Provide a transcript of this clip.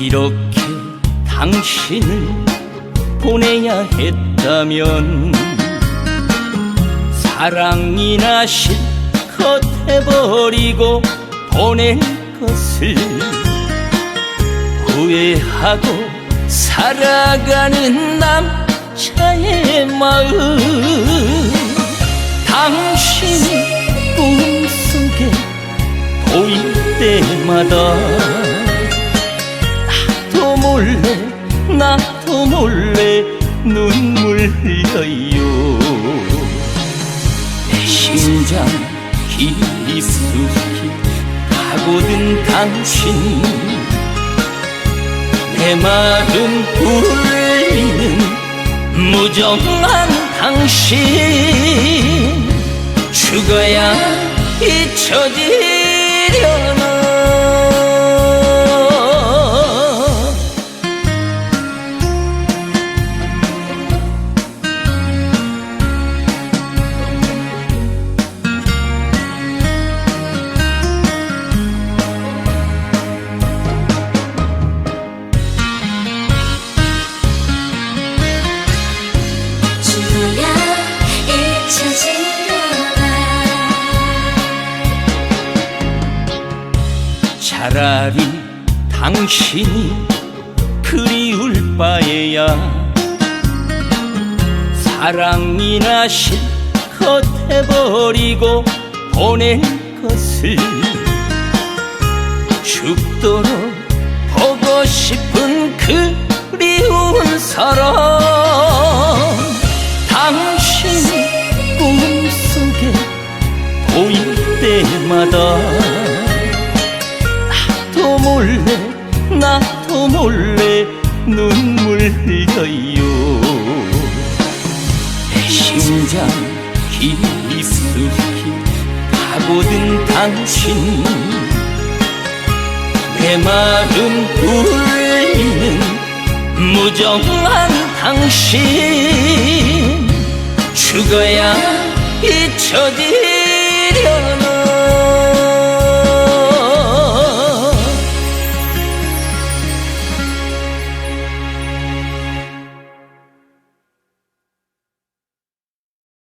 이렇게 당신을 보내야 했다면 사랑이나 실컷 해버리고 보낼 것을 후회하고 살아가는 남자의 마음 당신이 꿈속에 보일 때마다 몰래 나도 몰래 눈물 흘려요. 내 심장 깊숙이 파고든 당신. 내 마음 울리는 무정한 당신. 죽어야 잊혀지 차라리 당신이 그리울 바에야. 사랑이나 실컷 해버리고 보낼 것을 죽도록 보고 싶은 그리운 사람. 당신이 꿈속에 보일 때마다 몰래 나도 몰래 눈물 흘려요. 내 심장 깊숙이 파고든 당신. 내 마음 울리는 무정한 당신. 죽어야 잊혀지려나